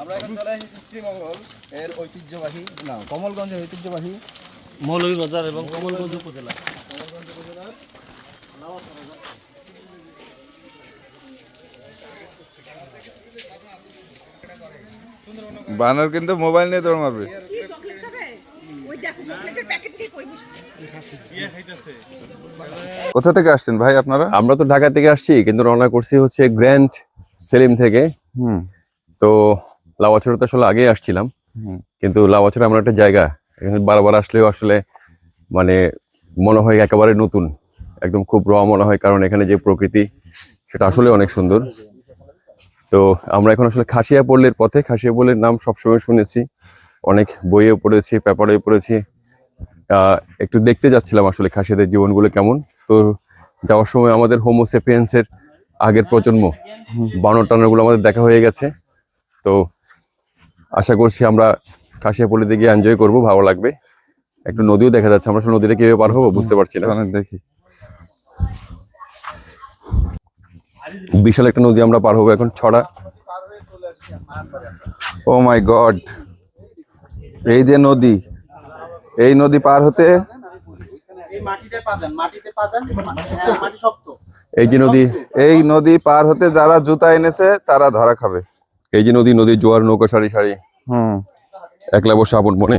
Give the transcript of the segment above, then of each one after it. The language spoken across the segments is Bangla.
আমরা এখন চলে এসেছি শ্রীমঙ্গল এর ঐতিহ্যবাহী না কমলগঞ্জের ঐতিহ্যবাহী মৌলভীবাজার এবং কমলগঞ্জ উপজেলা। বানর কিন্তু মোবাইল নিয়ে দৌড় মারবে কি চকলেট খাবে ওই দেখো চকলেটের প্যাকেট ঠিক ওই বসছে কোথা থেকে আসছেন ভাই আপনারা? আমরা তো ঢাকা থেকে আসছি কিন্তু রওনা করছি হচ্ছে গ্র্যান্ড সেলিম থেকে। হুম। তো লাওয়াছড়া তো আসলে আগেই আসছিলাম। কিন্তু লাওয়াছড়া এমন একটা জায়গা এখানে বারবার আসলেও আসলে মানে মনে হয় একেবারে নতুন একদম খুব র মনে হয় কারণ এখানে যে প্রকৃতি সেটা আসলে অনেক সুন্দর। তো আমরা এখন আসলে খাসিয়া পল্লীর পথে খাসিয়া পল্লীর নাম সবসময় শুনেছি। অনেক বইয়ে পড়েছি পেপারে পড়েছি। একটু দেখতে যাচ্ছিলাম আসলে খাসিদের জীবনগুলো কেমন। তো যাওয়ার সময় আমাদের হোমোসেপিয়েন্সের আগের প্রজন্ম বানর টানরগুলো আমাদের দেখা হয়ে গেছে। তো আশা করছি আমরা কাশিয়াপল্লিতে গিয়ে এনজয় করব ভালো লাগবে। একটু নদীও দেখা যাচ্ছে আমরা আসলে নদীটা কীভাবে পার হব বুঝতে পারছি না। দেখি। বিশাল একটা নদী আমরা পার হব এখন ছড়া। ও মাই গড এই যে নদী এই নদী পার হতে এই যে নদী এই নদী পার হতে যারা জুতা এনেছে তারা ধরা খাবে। এই যে নদী নদীর জোয়ার নৌকা সারি সারি। হুম। একলা বসে আপন মনে।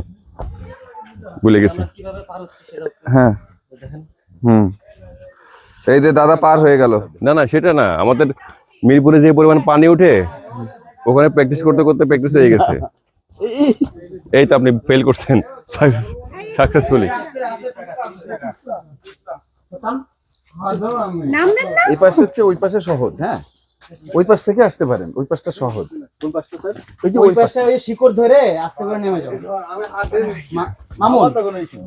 ভুলে গেছি। হ্যাঁ। হুম। এই যে দাদা পার হয়ে গেল। না না সেটা না। আমাদের মিরপুরে যে পরিমাণ পানি উঠে ওখানে প্র্যাকটিস করতে করতে প্র্যাকটিস হয়ে গেছে। এই তো আপনি ফেল করছেন। সাকসেসফুলি এই পাশে হচ্ছে ওই পাশে সহজ হ্যাঁ? ওই পাশ থেকে আসতে পারেন ওই পাশটা সহজ। ওই যে ওই ওই পাশে। পাশে ওই শিকড় ধরে আস্তে করে নেমে যাও। মা- মামুন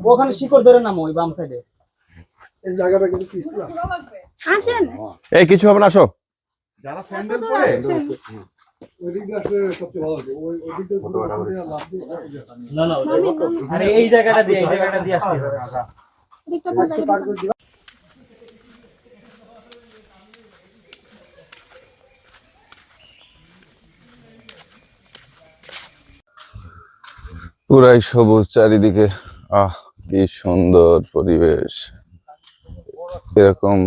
ওখানে শিকড় ধরে নামো ওই বাম সাইডে আসেন। এই কিছু হবে না আসো। যারা স্যান্ডেল পরে পুরাই সবুজ চারিদিকে। আহ কি সুন্দর পরিবেশ। এরকম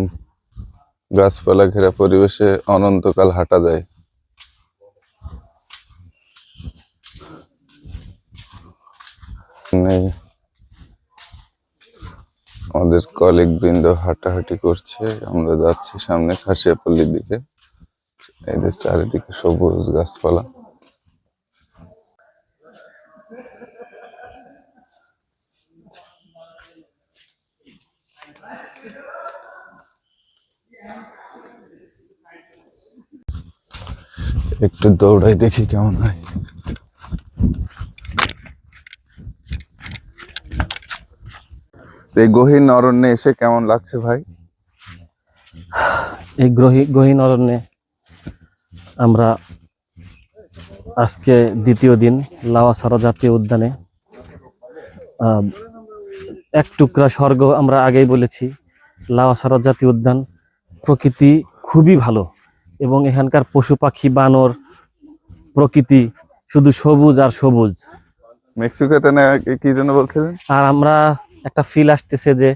গাছপালা ঘেরা পরিবেশে অনন্তকাল হাঁটা যায়। নেই আমাদের কলিগ বৃন্দ হাঁটাহাঁটি করছে। আমরা যাচ্ছি সামনে খাসিয়াপল্লির দিকে। এদের চারিদিকে সবুজ গাছপালা। একটু দৌড়াই দেখি কেমন হয়। এই গহীন অরণ্যে এসে কেমন লাগছে ভাই? এই গ্রহী গহীন অরণ্যে আমরা আজকে দ্বিতীয় দিন লাওয়াছড়া জাতীয় উদ্যানে এক টুকরা স্বর্গ আমরা আগেই বলেছি। লাওয়াছড়া জাতীয় উদ্যান প্রকৃতি খুবই ভালো এবং এখানকার পশু পাখি বানর প্রকৃতি শুধু সবুজ আর সবুজ। মেক্সিকোতে না কি- যেন বলছিলেন? আর আমরা একটা ফিল আসতেছে যে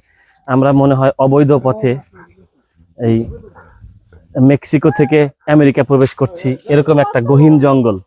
আমরা মনে হয় অবৈধ পথে এই মেক্সিকো থেকে আমেরিকা প্রবেশ করছি। এরকম একটা গহীন জঙ্গল।